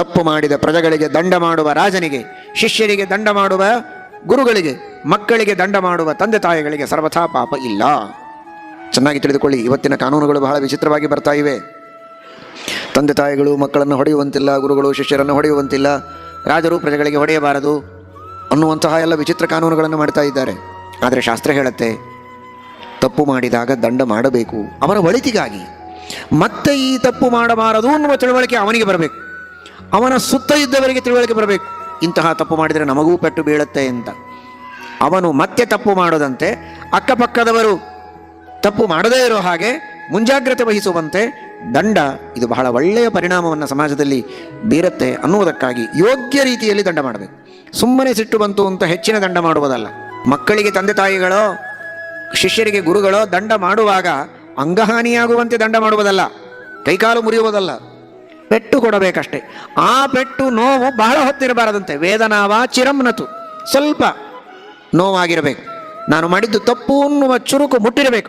ತಪ್ಪು ಮಾಡಿದ ಪ್ರಜೆಗಳಿಗೆ ದಂಡ ಮಾಡುವ ರಾಜನಿಗೆ, ಶಿಷ್ಯರಿಗೆ ದಂಡ ಮಾಡುವ ಗುರುಗಳಿಗೆ, ಮಕ್ಕಳಿಗೆ ದಂಡ ಮಾಡುವ ತಂದೆ ತಾಯಿಗಳಿಗೆ ಸರ್ವಥಾ ಪಾಪ ಇಲ್ಲ. ಚೆನ್ನಾಗಿ ತಿಳಿದುಕೊಳ್ಳಿ, ಇವತ್ತಿನ ಕಾನೂನುಗಳು ಬಹಳ ವಿಚಿತ್ರವಾಗಿ ಬರ್ತಾ ಇವೆ. ತಂದೆ ತಾಯಿಗಳು ಮಕ್ಕಳನ್ನು ಹೊಡೆಯುವಂತಿಲ್ಲ, ಗುರುಗಳು ಶಿಷ್ಯರನ್ನು ಹೊಡೆಯುವಂತಿಲ್ಲ, ರಾಜರು ಪ್ರಜೆಗಳಿಗೆ ಹೊಡೆಯಬಾರದು ಅನ್ನುವಂತಹ ಎಲ್ಲ ವಿಚಿತ್ರ ಕಾನೂನುಗಳನ್ನು ಮಾಡ್ತಾ ಇದ್ದಾರೆ. ಆದರೆ ಶಾಸ್ತ್ರ ಹೇಳುತ್ತೆ, ತಪ್ಪು ಮಾಡಿದಾಗ ದಂಡ ಮಾಡಬೇಕು. ಅವರ ಒಳಿತಿಗಾಗಿ ಮತ್ತೆ ಈ ತಪ್ಪು ಮಾಡಬಾರದು ಅನ್ನುವ ತಿಳುವಳಿಕೆ ಅವನಿಗೆ ಬರಬೇಕು. ಅವನ ಸುತ್ತ ಇದ್ದವರಿಗೆ ತಿಳುವಳಿಕೆ ಬರಬೇಕು. ಇಂತಹ ತಪ್ಪು ಮಾಡಿದರೆ ನಮಗೂ ಪೆಟ್ಟು ಬೀಳುತ್ತೆ ಅಂತ. ಅವನು ಮತ್ತೆ ತಪ್ಪು ಮಾಡದಂತೆ, ಅಕ್ಕಪಕ್ಕದವರು ತಪ್ಪು ಮಾಡದೇ ಇರೋ ಹಾಗೆ ಮುಂಜಾಗ್ರತೆ ವಹಿಸುವಂತೆ ದಂಡ, ಇದು ಬಹಳ ಒಳ್ಳೆಯ ಪರಿಣಾಮವನ್ನು ಸಮಾಜದಲ್ಲಿ ಬೀರುತ್ತೆ ಅನ್ನುವುದಕ್ಕಾಗಿ ಯೋಗ್ಯ ರೀತಿಯಲ್ಲಿ ದಂಡ ಮಾಡಬೇಕು. ಸುಮ್ಮನೆ ಸಿಟ್ಟು ಬಂತು ಅಂತ ಹೆಚ್ಚಿನ ದಂಡ ಮಾಡುವುದಲ್ಲ. ಮಕ್ಕಳಿಗೆ, ತಂದೆ ತಾಯಿಗಳೋ, ಶಿಷ್ಯರಿಗೆ, ಗುರುಗಳೋ ದಂಡ ಮಾಡುವಾಗ ಅಂಗಹಾನಿಯಾಗುವಂತೆ ದಂಡ ಮಾಡುವುದಲ್ಲ. ಕೈಕಾಲು ಮುರಿಯುವುದಲ್ಲ. ಪೆಟ್ಟು ಕೊಡಬೇಕಷ್ಟೆ. ಆ ಪೆಟ್ಟು ನೋವು ಬಹಳ ಹೊತ್ತಿರಬಾರದಂತೆ. ವೇದನಾವ ಚಿರಂನತು. ಸ್ವಲ್ಪ ನೋವಾಗಿರಬೇಕು. ನಾನು ಮಾಡಿದ್ದು ತಪ್ಪು ಅನ್ನುವ ಚುರುಕು ಮುಟ್ಟಿರಬೇಕು.